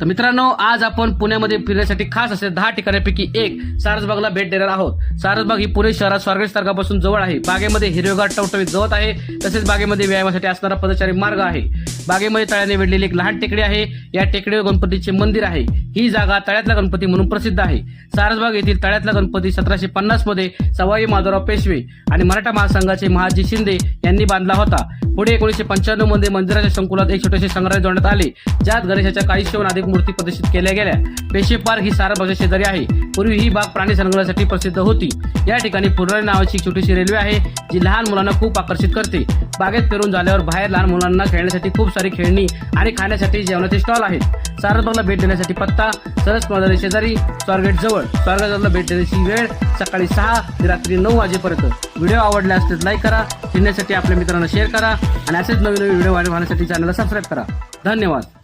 तर मित्रांनो आज आपण पुण्यामध्ये फिरण्यासाठी खास असे दहा ठिकाणापैकी एक सारसबागला भेट देणार आहोत. सारसबाग ही पुणे शहरात स्वारगेट तारखापासून जवळ आहे. बागेमध्ये हिरवेगार टवटवीत गवत आहे. तसेच बागेमध्ये व्यायामासाठी असणारा पदचारी मार्ग आहे. बागेमध्ये तळ्याने वेढलेली एक लहान टेकडी आहे. या टेकडीवर गणपतीचे मंदिर आहे. ही जागा तळ्यातला गणपती म्हणून प्रसिद्ध आहे. सारसबाग येथील तळ्यातला गणपती सतराशे पन्नासमध्ये सवाई माधवराव पेशवे आणि मराठा महासंघाचे महाजी शिंदे यांनी बांधला होता. पुढे एकोणीशे पंच्याण्णवमध्ये मंदिराच्या संकुलात एक छोटेसे संग्रहालय जोडण्यात आले. ज्यात गणेशाच्या काही शिवून अधिक मूर्ती प्रदर्शित केल्या गेल्या. पेशे पार्क ही सारसबागच्या शेजारी आहे. पूर्वी ही बाग प्राणी संग्रहासाठी प्रसिद्ध होती. या ठिकाणी फुलराणी नावाची एक छोटीशी रेल्वे आहे जी लहान मुलांना खूप आकर्षित करते. बागेत फिरून झाल्यावर बाहेर लहान मुलांना खेळण्यासाठी खूप सारी खेळणी आणि खाण्यासाठी जेवणाचे स्टॉल आहेत. सारसबागला भेट देण्यासाठी पत्ता सरस मैदानी शेजारी स्वारगेट जवळ. स्वारगेटला भेट देण्याची वेळ सकाळी सहा ते रात्री नऊ वाजेपर्यंत. व्हिडिओ आवडला असल्यास लाईक करा फिरण्यासाठी आपल्या मित्रांना शेअर करा आणि असेच नवीन नवीन व्हिडिओ वाढवण्यासाठी चॅनलला सबस्क्राईब करा. धन्यवाद.